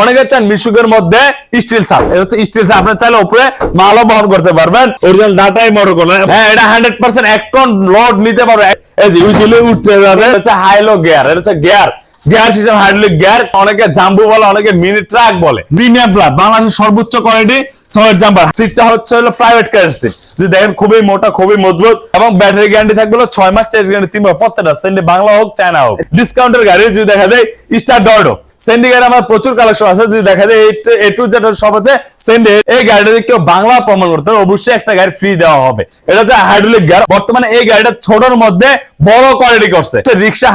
অনেকে মিশুকের মধ্যে স্টিল সাপ। হচ্ছে স্টিল সাপ। আপনার চাইলে উপরে মালও বহন করতে পারবেন। ডাটাই মোটর হ্যাঁ এটা হান্ড্রেড পার্সেন্ট এক টন লোড নিতে পারবে। এই যে উঠতে যাবে। হচ্ছে হাইলো গিয়ার এটা হচ্ছে গিয়ার হাইড্রোলিক অনেকে জাম্বু বলে, অনেকে মিনি ট্রাক বলে। বাংলাদেশের সর্বোচ্চ কোয়ালিটি প্রাইভেট যদি দেখেন, খুবই মোটা, খুবই মজবুত, এবং ব্যাটারি থাকবে ছয় মাস সেন্ডে বাংলা হোক চায়না হোক। গাড়ি যদি দেখা যায় স্টার আমার প্রচুর কালেকশন আছে, যদি দেখা যায় টু সব আছে সেন্ডে এই গাড়িটা যদি কেউ বাংলা প্রমাণ করতে অবশ্যই একটা গাড়ি ফ্রি দেওয়া হবে। এটা হচ্ছে হাইড্রোলিক গাড়ি বর্তমানে এই গাড়িটা ছোটর মধ্যে বড় কোয়ালিটি করছে। রিক্সা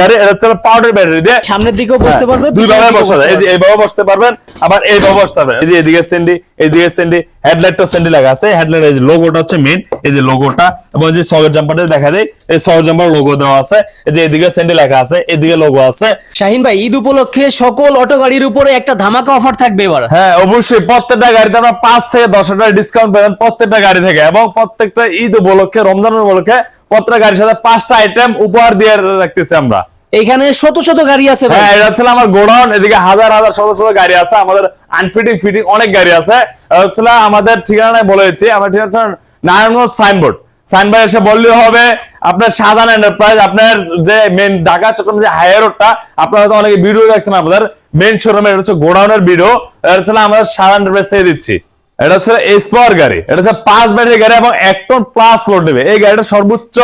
গাড়ি এটা হচ্ছে পাউডার ব্যাটারি দিয়ে সামনের দিকেও বসতে হ্যাঁ, পারবে দুই ভাবে বসা যায় এই যে এইভাবে বসতে পারবেন আবার এইভাবে বসতে পারবেন এই যে এদিকে সেন্ডি এইদিকে সেন্ডি হেডলাইটটা সেন্ডি লাগা আছে। হেডলাইট এই যে লোগোটা হচ্ছে মেইন এই যে লোগোটা এবং যে সগের জাম্পারটা দেখা যায় এই সগের জাম্পার লোগো দেওয়া আছে। এই যে এদিকে সেন্ডি লেখা আছে এদিকে লোগো আছে। শাহিন ভাই ঈদ উপলক্ষে সকল অটো গাড়ির উপরে একটা ধামাকা অফার থাকবে এবার। হ্যাঁ অবশ্যই প্রত্যেকটা গাড়িতে আপনার পাঁচ থেকে দশ হাজার ডিসকাউন্ট পাবেন প্রত্যেকটা গাড়ি থেকে এবং প্রত্যেকটা ঈদ উপলক্ষে রমজান উপলক্ষে প্রত্যেকটা গাড়ির সাথে পাঁচটা আইটেম উপহার দিয়ে রাখতেছি আমরা। এখানে শত শত গাড়ি আছে ভাই। হ্যাঁ এটা হচ্ছে আমার গোডাউন এদিকে হাজার হাজার শত শত গাড়ি আছে আমাদের আনফিটিং ফিটিং অনেক গাড়ি আছে। হচ্ছে আমাদের ঠিকানায় বলে দিচ্ছি আমার ঠিকানা নারায়ণগঞ্জ সাইনবোর্ড সাইনবোর্ড এসে বললে হবে, আপনার সাধারণ এন্টারপ্রাইজ আপনার যে মেন ঢাকা, চট্টগ্রাম যে হাই রোডটা আপনারা হয়তো অনেকে ভিডিও দেখছেন আমাদের মেন শোরুমের হচ্ছে গোডাউনের ভিডিও এটা হচ্ছে আমরা সাধারণ এন্টারপ্রাইজ থেকে দিচ্ছি। এটা হচ্ছে গাড়ি। এটা হচ্ছে পাঁচ ব্যাটারি গাড়ি এবং এক টন প্লাস লোড নেবে। এই গাড়িটা সর্বোচ্চ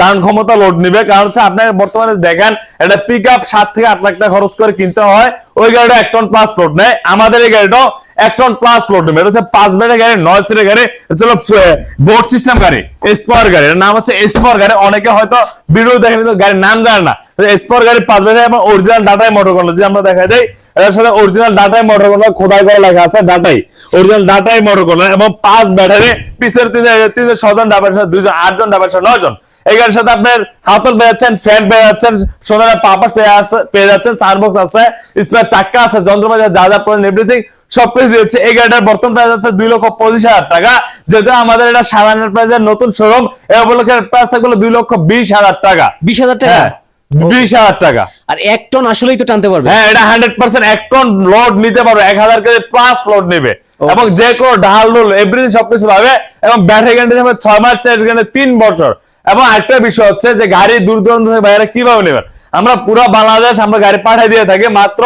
দান ক্ষমতা লোড নেবে। কারণ হচ্ছে আপনার বর্তমানে দেখেন, এটা পিক আপ সাত থেকে আট লাখ টাকা খরচ করে কিনতে হয়। ওই গাড়িটা এক টন প্লাস লোড নেয়। আমাদের এই গাড়িটাও এক টন প্লাস লোড নেবে। এটা হচ্ছে পাঁচ ব্যাটারি গাড়ি, নয় সিটের গাড়ি। হলো বোর্ড সিস্টেম গাড়ি এসপাওয়ার গাড়ি। এর নাম হচ্ছে গাড়ি। অনেকে হয়তো ভিডিও দেখেনি গাড়ির নাম জানে না। গাড়ি পাঁচ ব্যাটারি এবং অরিজিনাল ডাটাই মোটর করল যে আমরা দেখা যায় সাথে অরিজিনাল ডাটাই মোটর খোদাই করে লেখা আছে ডাটাই। অরিজিনাল ডাটাই মোটর এবং পাঁচ ব্যাটারি তিনজন ছজন ডাবার সাথে দুইজন আটজন ডাবার সাথে নয়জন। সাথে আপনার হাতল পেয়ে যাচ্ছেন ফ্যান পেয়ে যাচ্ছেন সোনার পাপার পেয়ে আছে পেয়ে যাচ্ছেন সানবক্স আছে স্পেয়ার চাক্কা আছে যন্ত্রপাতি যা যা প্রয়োজন এভরিথিং সব কিছু দিয়েছে। এই গাড়িটার বর্তমান প্রাইস হচ্ছে দুই লক্ষ পঁচিশ হাজার টাকা। যেহেতু আমাদের এটা সাধারণ প্রাইজের নতুন শোরুম এই উপলক্ষে প্রাইস থাকবে দুই লক্ষ বিশ হাজার টাকা। বিশ হাজার টাকা? হ্যাঁ। বিশ হাজার টাকা। আর এক টন আসলেই তো টানতে পারবে। হ্যাঁ এটা হান্ড্রেড পার্সেন্ট এক টন লোড নিতে পারবে এক হাজার কেজি প্লাস লোড নেবে। এবং যে কোনো ঢাল ডোল এভরিথিং সবকিছু পাবে এবং ব্যাটারি গ্যারান্টি হবে ছয় মাস চার্জ গ্যারান্টি তিন বছর। এবং একটা বিষয় হচ্ছে যে গাড়ি দূর দূরান্ত বাইরে কীভাবে নেবেন? আমরা পুরো বাংলাদেশ আমরা গাড়ি পাঠিয়ে দিয়ে থাকি মাত্র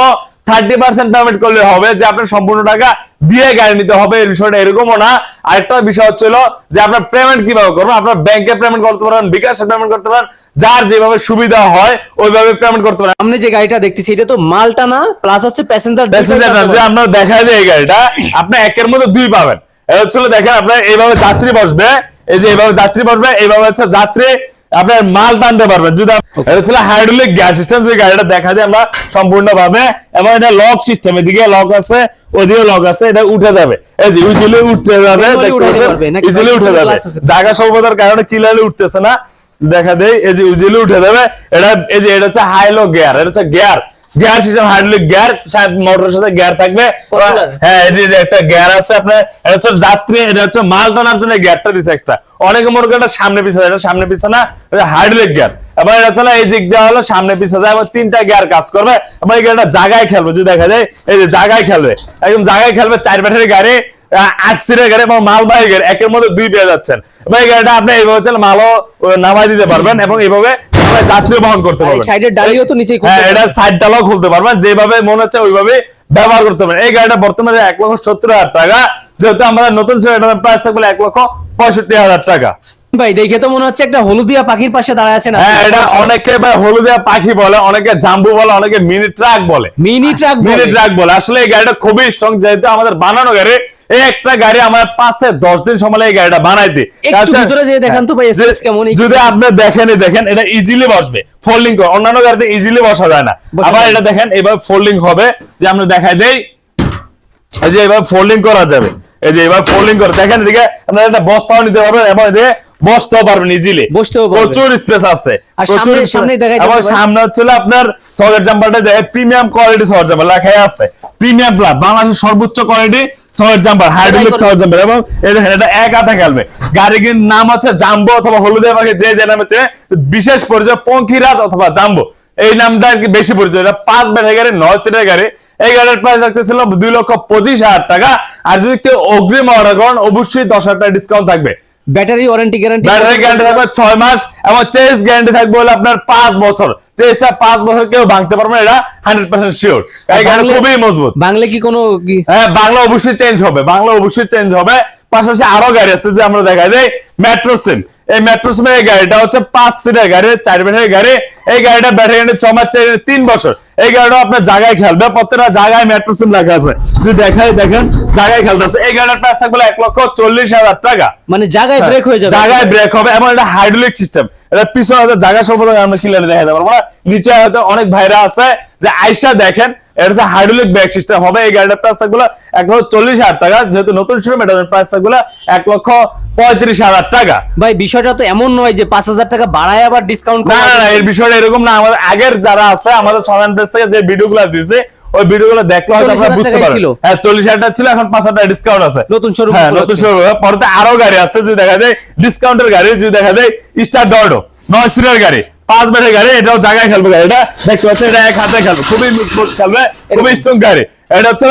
থার্টি পার্সেন্ট পেমেন্ট করলে হবে যে আপনার সম্পূর্ণ টাকা দিয়ে গাড়ি নিতে হবে এই বিষয়টা এরকমও না। আরেকটা বিষয় হচ্ছিল যে আপনার পেমেন্ট কীভাবে করবেন? আপনার ব্যাংকে পেমেন্ট করতে পারেন বিকাশে পেমেন্ট করতে পারেন যার যেভাবে সুবিধা হয় ওইভাবে পেমেন্ট করতে পারেন। সামনে যে গাড়িটা দেখতেছি এটা তো মালটা না প্লাস হচ্ছে প্যাসেঞ্জার প্যাসেঞ্জার যে আপনার দেখা যায় এই গাড়িটা আপনি একের মধ্যে দুই পাবেন। এটা হচ্ছে হলো দেখেন আপনার এইভাবে যাত্রী বসবে এই যে এইভাবে যাত্রী বসবে এইভাবে হচ্ছে যাত্রী আপনার মাল টানতে পারবেন। যদি এটা হচ্ছে হাইড্রোলিক গ্যাস সিস্টেম যে গাড়িটা দেখা যায় আমরা সম্পূর্ণ ভাবে এবং এটা লক সিস্টেম এদিকে লক আছে ওদিকে লক আছে এটা উঠে যাবে। এই যে ইজিলি উঠতে যাবে ইজিলি উঠে যাবে? জায়গা স্বল্পতার কারণে কিলালে উঠতেছে না। দেখা দেয় এই যে উজিলি উঠে যাবে এটা এই যে এটা হচ্ছে হাইলো গিয়ার এটা হচ্ছে gear gear system hydraulic gear মোটরের সাথে গিয়ার থাকবে। হ্যাঁ এই যে একটা গিয়ার আছে আপনার এটা হচ্ছে যাত্রী এটা হচ্ছে মাল টানার জন্য গিয়ারটা দিছে একটা অনেকে মনে করেন সামনে পিছনে এটা সামনে পিছনে না এটা হাইড্রোলিক গিয়ার এবার এটা হচ্ছে এই দিক দেওয়া হলো সামনে পিছনে যায় তিনটা গিয়ার কাজ করবে। এবং এই গাড়িটা জায়গায় খেলবে যদি দেখা যায় এই যে জায়গায় খেলবে একদম জায়গায় খেলবে চার ব্যাটারি গাড়ি আট সিটের গাড়ি এবং মালবাহী গাড়ি একের মধ্যে দুই পেয়ে যাচ্ছেন। এবং এই গাড়িটা আপনি এইভাবে মালও নামাই দিতে পারবেন এবং এইভাবে যাত্রী বহন করতে পারবেন। সাইডের ডালিও তো নিচেই খুলতে হ্যাঁ এটা সাইড ডালাও খুলতে পারবেন যেভাবে মনে হচ্ছে ওইভাবে ব্যবহার করতে পারেন এই গাড়িটা বর্তমানে এক লক্ষ সত্তর হাজার টাকা যেহেতু আমাদের নতুন প্রাইস থাকবে এক লক্ষ পঁয়ষট্টি হাজার টাকা। ভাই দেখে তো মনে হচ্ছে একটা হলুদিয়া পাখির পাশে দাঁড়ায় আছেন আপনি। হ্যাঁ এটা অনেকে ভাই হলুদিয়া পাখি বলে অনেকে জাম্বু বলে অনেকে মিনি ট্রাক বলে। মিনি ট্রাক মিনি ট্রাক বলে। আসলে এই গাড়িটা খুবই স্ট্রং যেহেতু আমাদের বানানো গাড়ি একটা গাড়ি আমার পাঁচ থেকে দশ দিন সময় লাগে এই গাড়িটা বানাইতে। দেখেন আচ্ছা, যেয়ে তো ভাই, কেমন? যদি আপনি দেখেন দেখেন এটা ইজিলি বসবে। ফোল্ডিং করে অন্যান্য গাড়িতে ইজিলি বসা যায় না। আবার এটা দেখেন এবার ফোল্ডিং হবে যে আমরা দেখাই দেই এই যে এবার ফোল্ডিং করা যাবে। এই যে এবার ফোল্ডিং করে। দেখেন এদিকে আপনারা বস্তাও নিতে পারবেন এবং এদিকে বসতেও পারবেন ইজিলি বসতেও প্রচুর স্পেস আছে। সামনে- space- সামনেই দেখাই এবং দিতে পারেন। সামনে হচ্ছে হলো আপনার সকেট জাম্পারটা দেখে প্রিমিয়াম কোয়ালিটি সকেট জাম্পার লেখাই আছে। প্রিমিয়াম প্লাস বাংলাদেশের সর্বোচ্চ quality socket jumper hydraulic socket jumper এবং এটা এটা এক হাতে খেলবে। গাড়ির কিন্তু নাম হচ্ছে জাম্বো অথবা হলুদে পাখি যে যে নাম হচ্ছে বিশেষ পরিচয় পঙ্খিরাজ অথবা জাম্বো। এই নামটা আর কি বেশি পরিচয় এটা পাঁচ ব্যাটারি গাড়ি নয় সিটের গাড়ি। এই গাড়ির প্রাইস রাখতেছিল দুই লক্ষ পঁচিশ হাজার টাকা। আর যদি কেউ অগ্রিম অর্ডার করেন অবশ্যই দশ হাজার টাকা ডিসকাউন্ট থাকবে। Battery warranty guarantee battery guarantee থাকবে ছয় মাস এবং চেস গ্যারান্টি থাকবে হলো আপনার পাঁচ বছর। চেসটা পাঁচ বছর কেউ ভাঙতে পারবে না এটা হান্ড্রেড পার্সেন্ট শিওর এই গাড়ি খুবই মজবুত। বাংলা কি কোনো হ্যাঁ বাংলা অবশ্যই চেঞ্জ হবে বাংলা অবশ্যই চেঞ্জ হবে। পাশাপাশি আরও গাড়ি আছে যে আমরা দেখাই দেই মেট্রো সিম এই মেট্রো সিমের এই গাড়িটা হচ্ছে পাঁচ সিটের গাড়ি চার ব্যাটারি গাড়ি। এই গাড়িটা ব্যাটারি গাড়ি ছ মাস চার তিন বছর। এই গাড়িটা আপনার জায়গায় খেলবে প্রত্যেকটা জায়গায় মেট্রো সিম লেখা আছে। যদি দেখাই দেখেন জায়গায় খেলতেছে। এই গাড়িটার প্রাইস থাকবে এক লক্ষ চল্লিশ হাজার টাকা। মানে জায়গায় ব্রেক হয়ে যাবে। জায়গায় ব্রেক হবে এবং এটা হাইড্রোলিক সিস্টেম এটা পিছনে জায়গা সম্পর্কে আমরা ক্লিয়ারলি দেখাতে পারব না। নিচে হয়তো অনেক ভাইরা আছে যে আইসা দেখেন এটা হচ্ছে হাইড্রোলিক ব্রেক সিস্টেম হবে এই গাড়িটার প্রাইস থাকবে এক লক্ষ চল্লিশ হাজার টাকা। যেহেতু নতুন শোরুম এটার প্রাইস থাকবে এক লক্ষ পঁয়ত্রিশ হাজার টাকা। ভাই বিষয়টা তো এমন নয় যে পাঁচ হাজার টাকা বাড়ায় আবার ডিসকাউন্ট না না এর বিষয়টা এরকম না। আমাদের আগের যারা আছে আমাদের সমান পেজ থেকে যে ভিডিওগুলো দিয়েছে ওই ভিডিওগুলো দেখলে হয়তো আপনারা বুঝতে পারবেন। হ্যাঁ চল্লিশ হাজার টাকা ছিল এখন পাঁচ হাজার টাকা ডিসকাউন্ট আছে। নতুন showroom হ্যাঁ নতুন শোরুম পরে আরও গাড়ি আছে যদি দেখা যায় ডিসকাউন্টের গাড়ি যদি দেখা যায় স্টার ডর্ডো নয় সিটের গাড়ি। পাঁচ ব্যাটের গাড়ি, এটাও জায়গায় খেলবে গাড়ি। এটা দেখতে পাচ্ছেন, এটা এক হাতে খেলবে, খুবই খেলবে, খুবই স্ট্রং গাড়ি। এটা হচ্ছে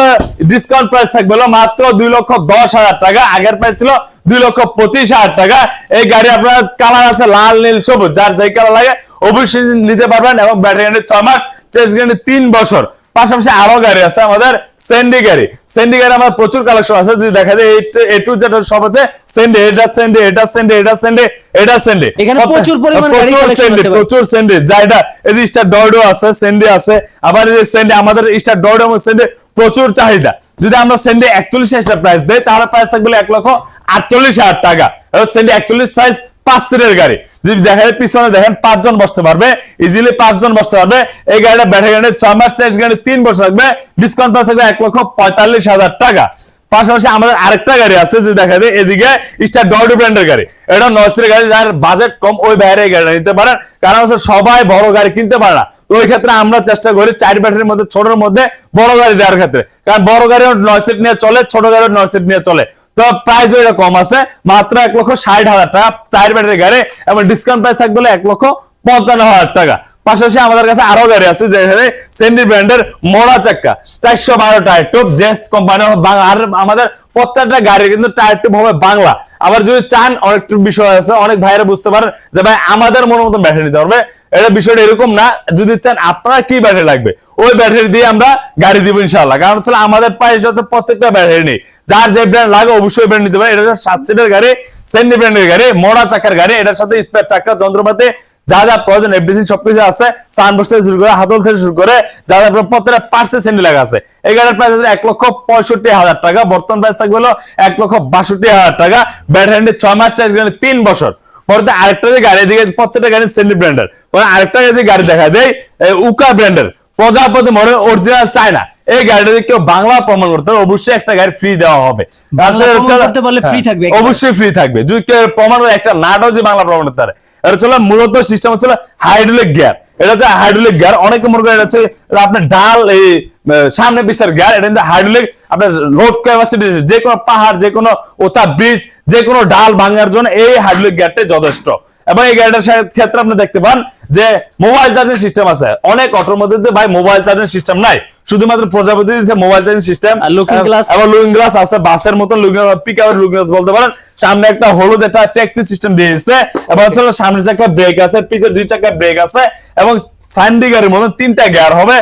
ডিসকাউন্ট প্রাইস থাকবে মাত্র দুই লক্ষ দশ হাজার টাকা। আগের প্রাইস ছিল দুই লক্ষ পঁচিশ হাজার টাকা। এই গাড়ি আপনার কালার আছে লাল, নীল, সবুজ, যার যে কালার লাগে, অবশ্যই নিতে পারবেন এবং ব্যাটারি গাড়ি ছয় মাস চেস গাড়ি তিন বছর। পাশাপাশি আরও গাড়ি আছে আমাদের সেন্ডি গাড়ি। সেন্ডি গাড়ি আমার প্রচুর কালেকশন আছে যদি দেখা যায় এ টু যেটা সব আছে। সেন্ডি এটা সেন্ডি এটা সেন্ডি এটা সেন্ডি এটা সেন্ডি এখানে প্রচুর পরিমাণ গাড়ি সেন্ডি প্রচুর সেন্ডি যা এটা এই যে স্টার ডর্ডো আছে সেন্ডি আছে। আবার এই সেন্ডি আমাদের স্টার ডর্ডো এবং সেন্ডি প্রচুর চাহিদা। যদি আমরা সেন্ডি একচল্লিশ হাজার প্রাইস দেয় তাহলে প্রাইস থাকবে এক লক্ষ আটচল্লিশ হাজার টাকা। সেন্ডি একচল্লিশ সাইজ পাঁচ সিটের গাড়ি। যদি দেখা যায় পিছনে দেখেন পাঁচজন বসতে পারবে ইজিলি পাঁচজন বসতে পারবে। এই গাড়িটা ব্যাটারি গাড়ি ছয় মাস চেঞ্জ গাড়ি তিন বছর থাকবে। ডিসকাউন্ট প্রাইস থাকবে এক লক্ষ পঁয়তাল্লিশ হাজার টাকা। পাশাপাশি আমাদের আরেকটা গাড়ি আছে, যদি দেখা যায়, এদিকে স্টার ডর্ডো ব্র্যান্ডের গাড়ি। এটা নয় সিটের গাড়ি, যার বাজেট কম, ওই বাইরে এই গাড়িটা নিতে পারেন। কারণ হচ্ছে সবাই বড় গাড়ি কিনতে পারে না। তো ওই ক্ষেত্রে আমরা চেষ্টা করি চার ব্যাটারির মধ্যে, ছোটর মধ্যে বড় গাড়ি দেওয়ার ক্ষেত্রে। কারণ বড় গাড়ি নয় সিট নিয়ে চলে, ছোট গাড়ি নয় সিট নিয়ে চলে। তো প্রাইস ওইটা কম আছে, মাত্র এক লক্ষ ষাট হাজার টাকা। চার ব্যাটারি গাড়ি, এবং ডিসকাউন্ট প্রাইস থাকবে এক লক্ষ পঞ্চান্ন হাজার টাকা। পাশাপাশি আমাদের কাছে আরও গাড়ি আছে, যেখানে সেন্ডি ব্র্যান্ডের মোড়া চাক্কা। চারশো বারো টায়ার টুপ জেস কোম্পানি আর আমাদের প্রত্যেকটা গাড়ি কিন্তু টায়ার টুপ হবে বাংলা। আবার যদি চান, অনেক বিষয় আছে, অনেক ভাইরা বুঝতে পারেন যে ভাই আমাদের মনের মতন ব্যাটারি নিতে পারবে। এটা বিষয়টা এরকম না, যদি চান, আপনার কি ব্যাটারি লাগবে? ওই ব্যাটারি দিয়ে আমরা গাড়ি দিব ইনশাল্লাহ কারণ হচ্ছে আমাদের প্রাইস হচ্ছে প্রত্যেকটা ব্যাটারি নেই যার যে ব্র্যান্ড লাগে, অবশ্যই ব্র্যান্ড নিতে পারে। এটা হচ্ছে সাত সিটের গাড়ি সেন্ডি ব্র্যান্ডের গাড়ি মোড়া চাকার গাড়ি। এটার সাথে স্পেয়ার চাকা, যন্ত্রপাতি যা যা প্রয়োজন এভরিথিং সবকিছু আছে সানবোর্ড থেকে শুরু করে হাতল থেকে শুরু করে যা যা প্রত্যেকটা পার্সে সেন্ডি লাগা আছে। এই গাড়ির প্রাইস আছে এক লক্ষ পঁয়ষট্টি হাজার টাকা বর্তমান প্রাইস থাকবে হলো এক লক্ষ বাষট্টি হাজার টাকা ব্যাটারি ছয় মাস চার্জ গ্যারান্টি তিন বছর। পরে আরেকটা যে গাড়ি দিকে প্রত্যেকটা গাড়ি সেন্ডি ব্র্যান্ডের পরে আরেকটা যে গাড়ি দেখা এই উকা ব্র্যান্ডের প্রজাপতি মডেল অরিজিনাল চায়না। এই গাড়িটা যদি কেউ বাংলা প্রমাণ করতে হবে অবশ্যই একটা গাড়ি ফ্রি দেওয়া হবে। হ্যাঁ, থাকবে অবশ্যই ফ্রি থাকবে। যদি কেউ প্রমাণ করে একটা নাটও যে বাংলা প্রমাণ করতে পারে এটা মূলত সিস্টেম হচ্ছে হাইড্রোলিক গিয়ার এটা হচ্ছে হাইড্রোলিক গিয়ার অনেকে মনে করেন এটা আপনার ডাল, এই সামনে বিশ্বের গিয়ার এটা কিন্তু হাইড্রোলিক আপনার লোড ক্যাপাসিটি যে কোনো পাহাড়, যে কোনো ওচা ব্রিজ যে কোনো ডাল ভাঙার জন্য এই হাইড্রোলিক গিয়ারটাই যথেষ্ট। এবং এই গাড়িটার ক্ষেত্রে আপনি দেখতে পান যে মোবাইল চার্জিং সিস্টেম আছে। অনেক অটোর মধ্যে ভাই মোবাইল চার্জিং সিস্টেম নাই। শুধুমাত্র প্রজাপতি দিচ্ছে মোবাইল চার্জিং সিস্টেম আর looking glass? এবং লুকিং গ্লাস আছে বাসের মতো looking pick up looking glass বলতে পারেন। সামনে একটা হলুদ একটা ট্যাক্সি সিস্টেম দিয়েছে। এবং সামনে চাকা ব্রেক আছে পিছের দুই চাকা ব্রেক আছে। এবং সাইন্ডি গাড়ির তিনটা গিয়ার হবে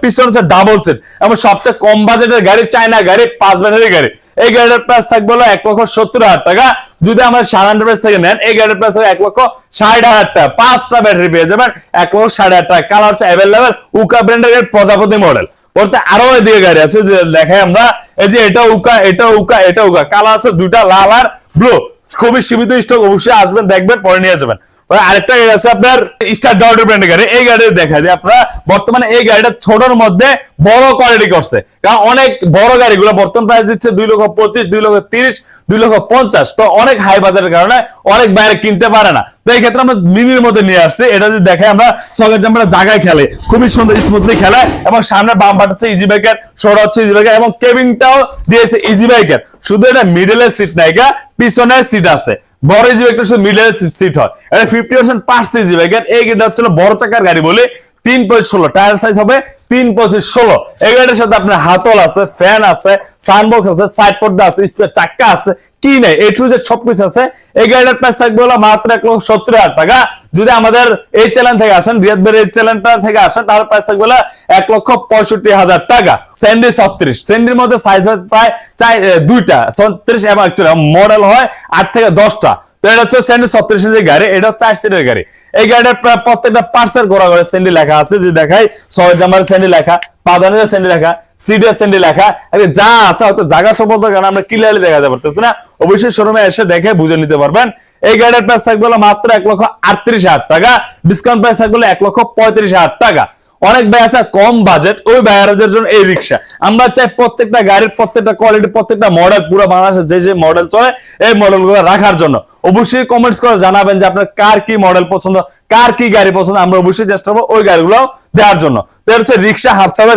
পিছনে হচ্ছে ডাবল সিট এবং সবচেয়ে কম বাজেটের গাড়ি চায়না গাড়ি, পাঁচ ব্যাটারি গাড়ি। এই প্রাইস থাকবে এক লক্ষ সত্তর হাজার টাকা। যদি আমরা প্রাইস থেকে নেন, এই গাড়ির প্রাইস এক লক্ষ ষাট হাজার টাকা। পাঁচটা ব্যাটারি পেয়ে যাবেন এক লক্ষ ষাট হাজার টাকা। কালার হচ্ছে অ্যাভেলেবেল উকা ব্র্যান্ডের গাড়ি প্রজাপতি মডেল বলতে আরও এদিকে গাড়ি আছে, যে দেখাই আমরা। এই যে এটা উকা এটা উকা এটা উকা কালার আছে দুইটা লাল আর ব্লু খুবই সীমিত স্টক অবশ্যই আসবেন, দেখবেন, পরে নিয়ে যাবেন। আরেকটা গাড়ি আছে আপনার স্টার ডট ব্র্যান্ডের গাড়ি। এই গাড়ি দেখা যায় আপনারা। বর্তমানে এই গাড়িটা ছোটর মধ্যে বড় কোয়ালিটি করছে। কারণ অনেক বড় গাড়িগুলো বর্তমান প্রাইস দিচ্ছে দুই লক্ষ পঁচিশ, দুই লক্ষ তিরিশ, দুই লক্ষ পঞ্চাশ। তো অনেক হাই বাজারের কারণে অনেক বাইরে কিনতে পারে না। তো এই ক্ষেত্রে আমরা মিনির মধ্যে নিয়ে আসছি। এটা যদি দেখে আমরা সকাল যে আমরা জায়গায় খেলে। খুবই সুন্দর স্মুথলি খেলে এবং সামনে বাম পাট হচ্ছে ইজি বাইকের শোর হচ্ছে ইজি বাইকের এবং কেবিনটাও দিয়েছে ইজি বাইকের শুধু এটা মিডলের সিট নাইকা পিছনের সিট আছে। বড় ইজি একটা মিডল সিট হয়। এটা ফিফটি পার্সেন্ট ইজি বাইকের এই গাড়িটা হচ্ছে বড় চাকার গাড়ি বলে তিন পঁচিশ ষোলো টায়ার সাইজ হবে তিন পঁচিশ ষোলো। এই গাড়িটার সাথে আপনার হাতল আছে ফ্যান আছে সানবক্স আছে সাইড পর্দা আছে স্পেয়ার চাক্কা আছে, কি নেই এ টু জেড সবকিছু আছে। এই গাড়িটার প্রাইস থাকবে হলো মাত্র এক লক্ষ সত্তর হাজার টাকা। যদি আমাদের এই চ্যানেল থেকে আসেন, রিয়াদ বের এই চ্যানেলটা থেকে আসেন, তাহলে প্রাইস থাকবে হলো এক লক্ষ পঁয়ষট্টি হাজার টাকা। স্যান্ডি ছত্রিশ। স্যান্ডির মধ্যে সাইজ হয় প্রায় চাই দুইটা, ছত্রিশ এবং মডেল হয় আট থেকে দশটা। তো এটা হচ্ছে স্যান্ডি ছত্রিশ ইঞ্চের গাড়ি, এটা চার সিটের গাড়ি। এই গাড়িটার প্রত্যেকটা পার্সের গোড়া করে স্যান্ডি লেখা আছে যদি দেখাই সহজ জামার স্যান্ডি লেখা পাদানের স্যান্ডি লেখা সিডিএস স্যান্ডি লেখা আরে যা আছে হয়তো জায়গা সম্বন্ধে কারণ আমরা ক্লিয়ারলি দেখাতে পারতেছি না। অবশ্যই শোরুমে এসে দেখে বুঝে নিতে পারবেন। এই গাড়ির প্রাইস থাকবে মাত্র এক লক্ষ আটত্রিশ হাজার টাকা ডিসকাউন্ট প্রাইস থাকবে এক লক্ষ পঁয়ত্রিশ হাজার টাকা। অনেক ভাই আছে কম বাজেট ওই ভাইয়ারদের জন্য এই রিক্সা। আমরা চাই প্রত্যেকটা গাড়ির, প্রত্যেকটা কোয়ালিটি প্রত্যেকটা মডেল পুরো বাংলাদেশের যে যে মডেল চলে, এই মডেলগুলো রাখার জন্য। অবশ্যই কমেন্টস করে জানাবেন যে আপনার কার কি মডেল পছন্দ, কার কি গাড়ি পছন্দ, আমরা অবশ্যই চেষ্টা করব ওই গাড়িগুলো দেওয়ার জন্য। হচ্ছে রিক্সা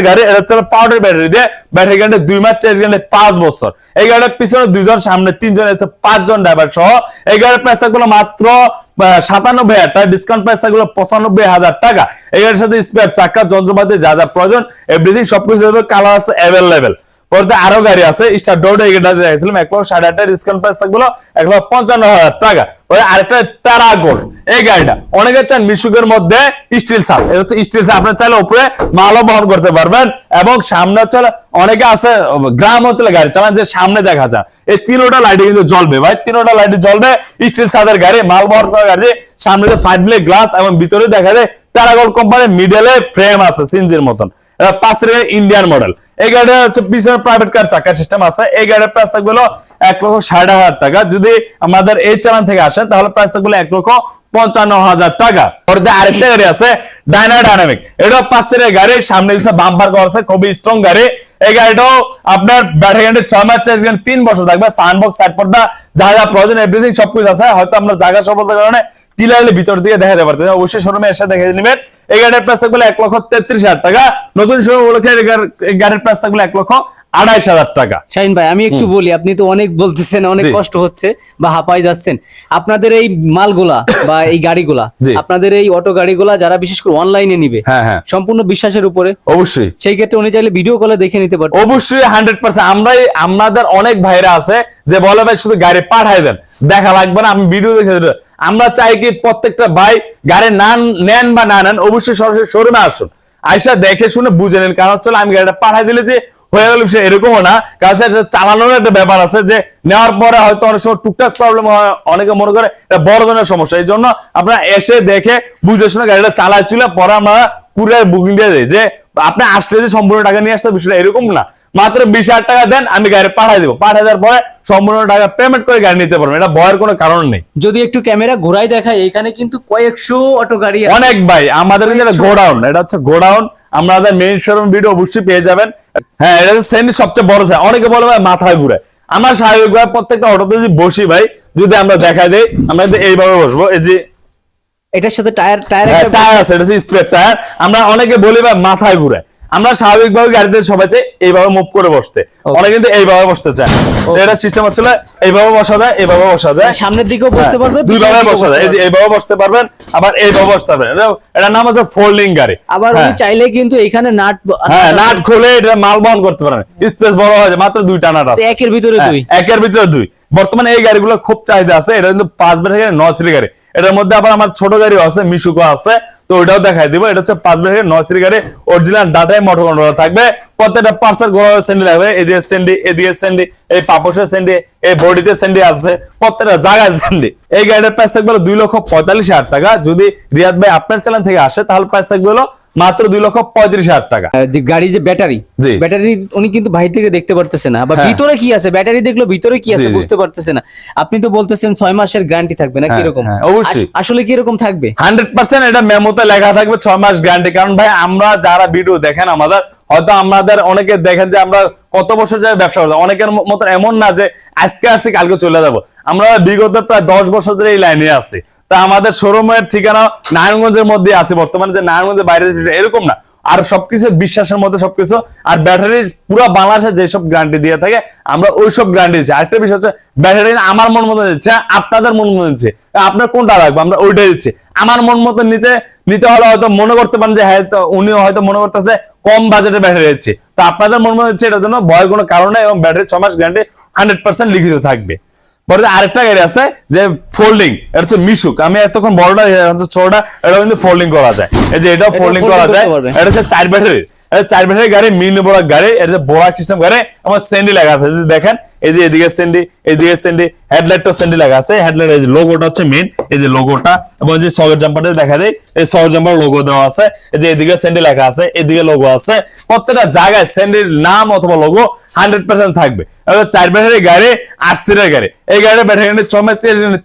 গাড়ি, এটা হচ্ছে পাউডার ব্যাটারি দিয়ে ব্যাটারি দুই মাস পাঁচ বছর। এই গাড়ির পিছনে দুইজন, সামনে তিনজন হচ্ছে পাঁচজন ড্রাইভার সহ। এই গাড়ির প্রাইস মাত্র সাতানব্বই হাজার টাকা ডিসকাউন্ট প্রাইস পঁচানব্বই হাজার টাকা। এই গাড়ির সাথে স্পেয়ার চাকা, যন্ত্রপাতি যা যা প্রয়োজন এভরিথিং সবকিছু কালার আছে অ্যাভেলেবেল আরও গাড়ি আছে স্টার এক লক্ষ সাড়ে আটটা ডিসকাউন্ট প্রাইস এক লক্ষ পঞ্চান্ন হাজার টাকা। ওই আরেকটা তারা গোল্ড এই গাড়িটা। অনেকে চান মিশুকের মধ্যে স্টিল সাপ হচ্ছে স্টিল সাপ আপনার চাইলে উপরে মালও বহন করতে পারবেন এবং সামনে হচ্ছে অনেকে আছে, গ্রাম অঞ্চলে গাড়ি চালান, যে সামনে দেখা যায়। এই তিনোটা লাইটে কিন্তু জ্বলবে ভাই, তিনোটা লাইটে জ্বলবে স্টিল সাদের গাড়ি, মাল বহন করা গাড়ি সামনে যে ফাইভ ব্লেড গ্লাস এবং ভিতরে দেখা যায় তারাগোল্ড কোম্পানির মিডলে ফ্রেম আছে সিনজির মতন। এটা পাঁচ ইন্ডিয়ান মডেল এই গাড়িটা হচ্ছে পিছনে প্রাইভেট কার সিস্টেম আছে। এই গাড়ির প্রাইস থাকবে এক লক্ষ ষাট হাজার টাকা। যদি আমাদের এই চালান থেকে আসেন, তাহলে প্রাইস থাকবে এক লক্ষ পঞ্চান্ন হাজার টাকা। ওর গাড়ি সামনে বাম্পার খুবই স্ট্রং গাড়ি। এই আপনার ব্যাটারি ছয় মাস তিন বছর থাকবে। প্রয়োজন সবকিছু আছে। হয়তো আমরা জায়গা সফলতার কারণে ভিতর দিকে দেখাতে পারতেছি অবশ্যই শোরুমে এসে দেখে নেবেন। এই গাড়ির প্রাইস থাকবে এক লক্ষ তেত্রিশ হাজার টাকা। নতুন শোরুম উপলক্ষে গাড়ির প্রাইস থাকবে এক লক্ষ আড়াইশ হাজার টাকা। শাহিন ভাই আমি একটু বলি আপনি তো অনেক বলতেছেন অনেক কষ্ট হচ্ছে বা হাঁপাই যাচ্ছেন। আপনাদের এই মালগুলা বা এই গাড়িগুলা আপনাদের এই অটো গাড়িগুলা যারা বিশেষ করে অনলাইনে নিবে হ্যাঁ হ্যাঁ। সম্পূর্ণ বিশ্বাসের উপরে অবশ্যই। সেই ক্ষেত্রে উনি চাইলে ভিডিও কলে দেখে নিতে পারতেন অবশ্যই হান্ড্রেড পার্সেন্ট আমরাই আমাদের অনেক ভাইরা আছে যে বলে ভাই শুধু গাড়ি পাঠাই দেন দেখা লাগবে না আমি ভিডিও দেখে। আমরা চাই কি প্রত্যেকটা ভাই গাড়ি না নেন বা না নেন অবশ্যই সরাসরি শোরুমে আসুন। আইসা দেখে শুনে বুঝে নেন কারণ হচ্ছে আমি গাড়িটা পাঠাই দিলে যে হয়ে গেল সে এরকমও না। কারণ চালানোর একটা ব্যাপার আছে যে নেওয়ার পরে হয়তো অনেক সময় টুকটাক প্রবলেম হয় অনেকে মনে করে এটা বড় ধরনের সমস্যা। এই জন্য আপনারা এসে দেখে বুঝে শুনে গাড়িটা চালাই চলে পরে আমরা কুরিয়ার বুকিং দিয়ে দিই যে আপনি আসলে যে সম্পূর্ণ টাকা নিয়ে আসতে বিষয়টা এরকম না। মাত্র বিশ হাজার টাকা দেন আমি গাড়ি পাঠাই দেবো। পাঠাই দেওয়ার পরে সম্পূর্ণ টাকা পেমেন্ট করে গাড়ি নিতে পারবেন। এটা ভয়ের কোনো কারণ নেই। যদি একটু ক্যামেরা ঘোরাই দেখায় এখানে কিন্তু কয়েকশো অটো গাড়ি অনেক ভাই আমাদের কিন্তু এটা গোডাউন এটা হচ্ছে গোডাউন। আমাদের মেইন শোরুম ভিডিও অবশ্যই পেয়ে যাবেন। হ্যাঁ এটা হচ্ছে শ্রেণির সবচেয়ে বড় সাইজ। অনেকে বলে ভাই মাথায় ঘুরে। আমার স্বাভাবিক ভাই প্রত্যেকটা অটোতে যদি বসি ভাই যদি আমরা দেখাই দেই আমরা যদি এইভাবে বসবো। এই যে এটার সাথে টায়ার টায়ার টায়ার আছে এটা হচ্ছে স্প্রেড টায়ার আমরা অনেকে বলি ভাই মাথায় ঘুরে। আমরা স্বাভাবিকভাবে গাড়িতে সবাই চাই এইভাবে মুভ করে বসতে। অনেকে কিন্তু এইভাবে বসতে চায় এটা সিস্টেম হচ্ছে এইভাবে বসা যায় এইভাবে বসা যায়। সামনের দিকেও বসতে পারবে দুই ভাবে বসা যায়। এই যে এইভাবে বসতে পারবেন আবার এইভাবে বসতে পারবেন। এটা- নাম হচ্ছে ফোল্ডিং গাড়ি। আবার উনি হ্যাঁ। চাইলে কিন্তু এখানে নাট হ্যাঁ নাট খুলে এটা মাল বহন করতে পারেন। স্পেস বড় হয় মাত্র দুইটা নাট আছে। একের ভিতরে হ্যাঁ, দুই। একের ভিতরে দুই। বর্তমানে এই গাড়িগুলো খুব চাহিদা আছে। এটা কিন্তু পাঁচ থেকে নয় সিলি গাড়ি। এটার মধ্যে আবার আমার ছোট গাড়িও আছে মিশুকো আছে। তো ওটাও দেখাই দিব। এটা হচ্ছে পাঁচ মিনিট নয় সিলি গাড়ি অরিজিনাল ডাটায় মোটর কন্ট্রোলার থাকবে। প্রত্যেকটা পার্সেল গোড়া সেন্ডি লাগবে। এদিকে সেন্ডি এদিকে সেন্ডি এই পাপসের সেন্ডি এই বডিতে সেন্ডি আছে। প্রত্যেকটা জায়গায় সেন্ডি এই গাড়িটার প্রাইস থাকবে দুই লক্ষ পঁয়তাল্লিশ হাজার টাকা। যদি রিয়াদ ভাই আপনার চ্যানেল থেকে আসে, তাহলে প্রাইস থাকবে হলো মাত্র দুই লক্ষ পঁয়ত্রিশ হাজার টাকা। যে গাড়ি যে ব্যাটারি ব্যাটারি উনি কিন্তু বাইরে থেকে দেখতে পারতেছে না বা হ্যাঁ। ভিতরে কি আছে? ব্যাটারি দেখল ভিতরে কি আছে। বুঝতে পারতেছে না। আপনি তো বলতেছেন ছয় মাসের গ্যারান্টি থাকবে না হ্যাঁ, কীরকম হ্যাঁ, অবশ্যই। আসলে কি এরকম থাকবে? হান্ড্রেড পার্সেন্ট এটা মেমোতে লেখা থাকবে ছয় মাস গ্যারান্টি কারণ ভাই আমরা যারা ভিডিও দেখেন আমাদের হয়তো আমাদের অনেকে দেখেন যে আমরা কত বছর যাবে ব্যবসা করছি অনেকের মতো এমন না যে আজকে আসছি কালকে চলে যাব। আমরা বিগত প্রায় দশ বছর ধরে এই লাইনে আছি। তা আমাদের শোরুমের ঠিকানা নারায়ণগঞ্জের মধ্যে আছে বর্তমানে, যে নারায়ণগঞ্জের বাইরে এরকম না। আর সবকিছু বিশ্বাসের মধ্যে সবকিছু, আর ব্যাটারি পুরো বাংলাদেশে যেসব গ্যারান্টি দিয়ে থাকে, আমরা ওই সব গ্যারান্টি দিচ্ছি। আরেকটা বিষয় হচ্ছে, ব্যাটারি আমার মন মতো দিচ্ছে, আপনাদের মন মতো দিচ্ছে। আপনার কোনটা রাখব আমরা ওইটাই দিচ্ছি। আমার মন মতো নিতে নিতে হলে হয়তো মনে করতে পারেন যে হ্যাঁ তো উনি হয়তো মনে করতেছে, কম বাজেটে ব্যাটারি দিচ্ছে। তো আপনাদের মন মতো দিচ্ছে, এটার জন্য ভয়ের কোনো কারণে এবং ব্যাটারি ছ মাস গ্যারান্টি হান্ড্রেড পার্সেন্ট লিখিত থাকবে। পরে আরেকটা গাড়ি আছে যে ফোল্ডিং এটা হচ্ছে মিশুক। আমি এতক্ষণ বড়টা ছোটটা এটা কিন্তু ফোল্ডিং করা যায়। এই যে এটাও এটা ফোল্ডিং করা যায়। এটা হচ্ছে চার ব্যাটারি এটা চার ব্যাটারি গাড়ি মিনি বড় গাড়ি এটা বোরাক সিস্টেম গাড়ি আমার সেন্ডি লাগা আছে। দেখেন এই যে এদিকে সেন্ডি এদিকে স্যান্ডি হেডলাইটটা স্যান্ডি লাগা আছে। হেডলাইট এই যে লোগোটা হচ্ছে মেন এই যে লোগোটা এবং যে সগের জাম্পারটা দেখা যায় এই সগের জাম্পার লোগো দেওয়া আছে। এই যে এদিকে স্যান্ডি লেখা আছে এদিকে লোগো আছে। প্রত্যেকটা জায়গায় স্যান্ডির নাম অথবা লোগো হান্ড্রেড পার্সেন্ট থাকবে। চার ব্যাটারি গাড়ি আট সিটের গাড়ি। এই গাড়ির ব্যাটারি গাড়ি ছয়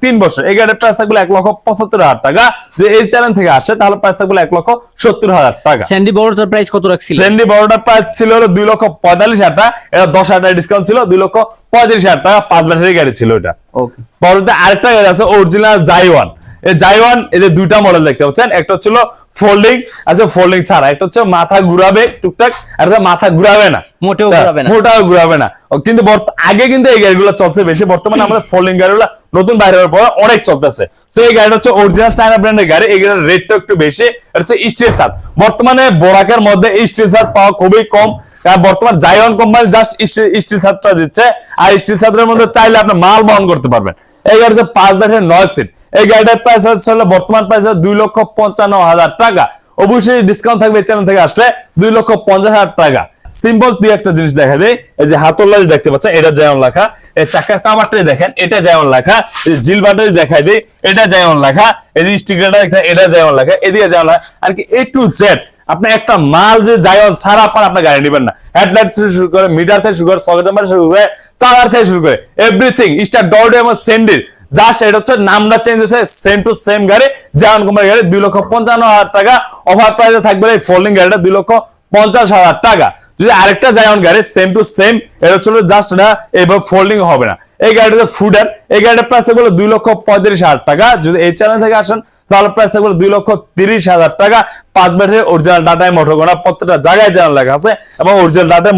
তিন বছর। এই গাড়ির প্রাইস থাকবে এক লক্ষ পঁচাত্তর হাজার টাকা। যে এই চ্যানেল থেকে আসে তাহলে প্রাইস থাকবে এক লক্ষ সত্তর হাজার টাকা। স্যান্ডি বড়টার প্রাইস কত রাখছিল সেন্ডি বড়টার প্রাইস ছিল হলো দুই লক্ষ পঁয়তাল্লিশ হাজার টাকা। এটা দশ হাজার টাকা ডিসকাউন্ট ছিল দুই লক্ষ পঁয়ত্রিশ হাজার টাকা পাঁচ ব্যাটারি গাড়ি ছিল এটা। ওকে পরবর্তী আরেকটা গাড়ি আছে অরিজিনাল জাইওয়ান এই জাইওয়ান এই যে দুইটা মডেল দেখতে পাচ্ছেন একটা হচ্ছিল ফোল্ডিং আছে ফোল্ডিং ছাড়া। একটা হচ্ছে মাথা ঘুরাবে টুকটাক আর মাথা ঘুরাবে না। মোটেও ঘুরাবে না। মোটাও ঘুরাবে না। কিন্তু আগে কিন্তু এই গাড়িগুলো চলছে বেশি। বর্তমানে আমাদের ফোল্ডিং গাড়িগুলো নতুন বাইরে হওয়ার পর অনেক চলতেছে। তো এই গাড়িটা হচ্ছে অরিজিনাল চায়না ব্র্যান্ডের গাড়ি। এই গাড়ির রেটটা একটু বেশি। এটা হচ্ছে স্টিল ছাদ। বর্তমানে বোরাকের মধ্যে স্টিল সার পাওয়া খুবই কম। বর্তমান জাইওয়ান কোম্পানি জাস্ট স্টিল ছাদটা দিচ্ছে। আর স্টিল ছাদের মধ্যে চাইলে আপনি মাল বহন করতে পারবেন। এই গাড়ি হচ্ছে পাঁচ ব্যাটের নয় সিট এই গাড়িটার প্রাইস হচ্ছে বর্তমান প্রাইস দুই লক্ষ পঞ্চান্ন হাজার টাকা। অবশ্যই ডিসকাউন্ট থাকবে এই চ্যানেল থেকে আসলে দুই লক্ষ পঞ্চাশ হাজার টাকা। সিম্পল দুই একটা জিনিস দেখা দেয় এই যে হাতল্লা যে দেখতে পাচ্ছেন, এটা যেমন লেখা। এই চাকার কামারটাই দেখেন, এটা যেমন লেখা। এই জিল বাটারি দেখাই দেয় এটা যেমন লেখা। এই যে স্টিকারটা দেখেন এটা যেমন লেখা। এদিকে যেমন লেখা। আর কি এ টু জেড আপনি একটা মাল যে জায়গন ছাড়া আপনার আপনার গাড়ি নেবেন না। হেডলাইট থেকে শুরু করে, মিটার থেকে শুরু করে, সকেট নাম্বার শুরু করে চার্জার থেকে শুরু করে এভরিথিং স্টার ডট এবং সেন্ডির জাস্ট এটা হচ্ছে নামটা চেঞ্জ হয়েছে সেম টু সেম গাড়ি যেমন কোম্পানির গাড়ি, দুই লক্ষ পঞ্চান্ন হাজার টাকা। অফার প্রাইসে থাকবে এই ফোল্ডিং গাড়িটা দুই লক্ষ পঞ্চাশ হাজার টাকা। যদি আরেকটা জায়গন গাড়ি সেম টু সেম এটা হচ্ছে জাস্ট এটা এইভাবে ফোল্ডিং হবে না। এই গাড়িটা ফুডার এই গাড়িটার প্রাইস থাকবে দুই লক্ষ পঁয়ত্রিশ হাজার টাকা। যদি এই চ্যানেল থেকে আসেন তাহলে প্রাইস থাকবে দুই লক্ষ তিরিশ হাজার টাকা। পাঁচ অরিজিনাল ডাটায় প্রত্যেকটা জায়গায় জানা লেখা আছে এবং অরিজিনাল ডাটায়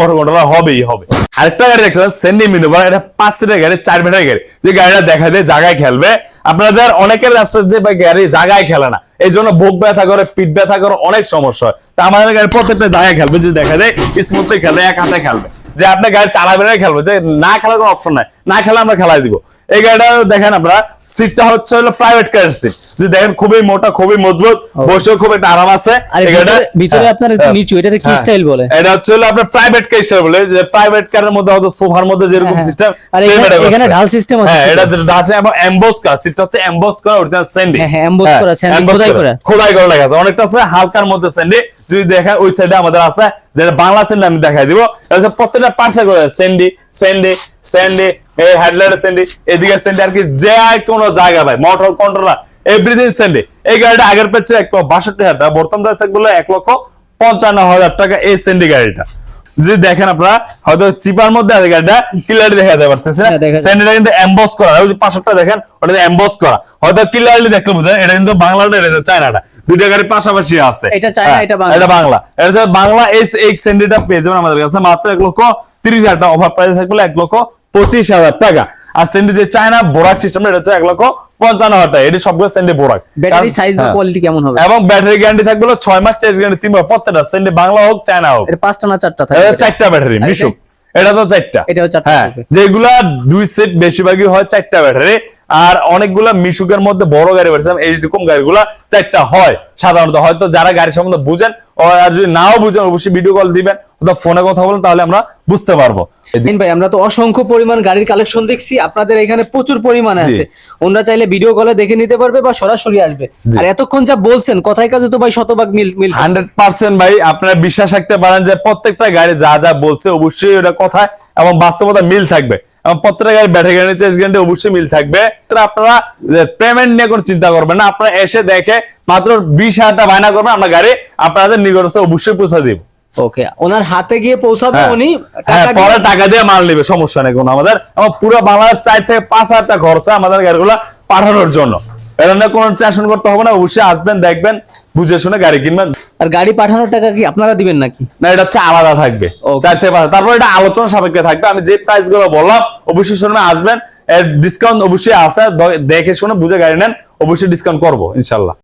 হবেই হবে। আরেকটা গাড়ি দেখতে সেন্ডি এটা পাঁচ সিটের গাড়ি, চার গাড়ি। যে গাড়িটা দেখা যায় জায়গায় খেলবে, আপনাদের অনেকের আছে যে গাড়ি জায়গায় খেলে না। এই জন্য বুক ব্যথা করে, পিঠ ব্যথা করে অনেক সমস্যা হয়। তা আমাদের গাড়ি প্রত্যেকটা জায়গায় খেলবে দেখা যায় স্মুথলি এক হাতে খেলবে। যে আপনি গাড়ি চালাবেন খেলবে। যে না খেলার কোনো অপশন নাই। না খেলে আমরা খেলাই দিব। এই গাড়িটা দেখেন আপনারা সিটটা হচ্ছে হলো প্রাইভেট কার সিট যদি দেখেন খুবই মোটা খুবই মজবুত বসেও খুব একটা আরাম আছে। গাড়িটা- ভিতরে- হ্যাঁ, আপনার হ্যাঁ, নিচু, এটাতে কি হ্যাঁ। style বলে? এটা হচ্ছে হলো আপনার প্রাইভেট কার স্টাইল বলে। যে প্রাইভেট কারের মধ্যে হয়তো সোফার মধ্যে যেরকম হ্যাঁ, সিস্টেম আর এখানে- এখানে ঢাল system আছে হ্যাঁ এটা যেটা আছে এবং এমবস কার সিটটা হচ্ছে এমবস করা অরিজিনাল স্যান্ডি হ্যাঁ, হ্যাঁ, emboss করা, sandy খোদাই করা। খোদাই করা লেখা আছে। অনেকটা আছে হালকার মধ্যে স্যান্ডি যদি দেখেন ওই সাইডে আমাদের আছে যেটা বাংলা স্যান্ডি আমি দেখাই দিব। এটা প্রত্যেকটা পার্সেল করে স্যান্ডি স্যান্ডি স্যান্ডি এই হেডলাইটের স্যান্ডি এদিকে স্যান্ডি আর কি যে কোনো জায়গা ভাই মোটর কন্ট্রোলার এভরিথিং স্যান্ডি এই গাড়িটা আগের পেছে এক লক্ষ বাষট্টি হাজার টাকা বর্তমান প্রাইস থাকবে এক লক্ষ পঞ্চান্ন হাজার টাকা এই স্যান্ডি গাড়িটা। যদি দেখেন আপনারা হয়তো চিপার মধ্যে আছে গাড়িটা ক্লিয়ারলি দেখা যেতে পারতেছে না। হ্যাঁ, দেখা যায়। স্যান্ডিটা কিন্তু এমবস করা ওই যে পাঁচশোটা দেখেন ওটা এমবস করা। হয়তো ক্লিয়ারলি দেখলে বুঝেন এটা কিন্তু বাংলাটা এটা চায়নাটা। দুইটা গাড়ি পাশাপাশি আছে। এটা চায়না, হ্যাঁ, এটা বাংলা। এটা বাংলা। এটা বাংলা এই এই স্যান্ডিটা পেয়ে যাবেন আমাদের কাছে মাত্র এক লক্ষ তিরিশ হাজার টাকা। অফার প্রাইস থাকবে এক লক্ষ পঁচিশ হাজার টাকা। আর স্যান্ডি যে চায়না বোরাক সিস্টেম এটা হচ্ছে এক লক্ষ পঞ্চান্ন হাজার টাকা। এটি সবগুলো স্যান্ডি বোরাক। ব্যাটারি সাইজ বা হ্যাঁ। কোয়ালিটি কেমন হবে? এবং ব্যাটারি গ্যারান্টি থাকবে ছয় মাস চার্জ গ্যারান্টি তিন মাস প্রত্যেকটা স্যান্ডি বাংলা হোক চায়না হোক। পাঁচটা না চারটা থাকবে? চারটা ব্যাটারি আর মিশুক। এটা তো চারটা। হ্যাঁ যেগুলা দুই সেট বেশিরভাগই হয় চারটা ব্যাটারি আর অনেকগুলা মিশুকের মধ্যে বড় গাড়ি বেড়েছে এইরকম গাড়িগুলা চারটা হয়। সাধারণত হয়তো যারা গাড়ি সম্বন্ধে বুঝেন আর যদি নাও বুঝেন অবশ্যই ভিডিও কল দিবেন ওটা ফোনে কথা বলেন তাহলে আমরা বুঝতে পারব। দিন ভাই আমরা তো অসংখ্য পরিমাণ গাড়ির কালেকশন দেখছি আপনাদের এখানে প্রচুর পরিমাণে আছে। ওনারা চাইলে ভিডিও কলে দেখে নিতে পারবে বা সরাসরি আসবে। আর এতক্ষণ যা বলছেন কথায় কাজে তো ভাই শতভাগ মিল মিল হান্ড্রেড পার্সেন্ট ভাই আপনারা বিশ্বাস রাখতে পারেন যে প্রত্যেকটা গাড়ি যা যা বলছে অবশ্যই ওটা কথা এবং বাস্তবতা মিল থাকবে। এবং প্রত্যেকটা গাড়ি ব্যাটারি গ্যারান্টি চেস গ্যারান্টি অবশ্যই মিল থাকবে। আপনারা পেমেন্ট নিয়ে কোনো চিন্তা করবেন না আপনারা এসে দেখে মাত্র বিশ হাজার টাকা বায়না করবেন আমরা গাড়ি আপনাদের নিকটস্থ অবশ্যই পৌঁছে দিব। ওকে ওনার হাতে গিয়ে পৌঁছাবে হ্যাঁ। উনি হ্যাঁ, পরে টাকা দিয়ে মাল নিবে সমস্যা নেই কোনো আমাদের। এবং পুরো বাংলাদেশ চার থেকে পাঁচ হাজার টাকা খরচা আমাদের গাড়িগুলো পাঠানোর জন্য। এটা কোনো টেনশন করতে হবে না অবশ্যই আসবেন দেখবেন বুঝে শুনে গাড়ি কিনবেন। আর গাড়ি পাঠানোর টাকা কি আপনারা দিবেন নাকি? না এটা হচ্ছে আলাদা থাকবে. চার থেকে পাঁচ তারপর এটা আলোচনা সাপেক্ষে থাকবে আমি যে প্রাইসগুলো বললাম অবশ্যই শুনে আসবেন। এর ডিসকাউন্ট অবশ্যই আছে দেখে শুনে বুঝে গাড়ি নেন অবশ্যই ডিসকাউন্ট করব ইনশাল্লাহ।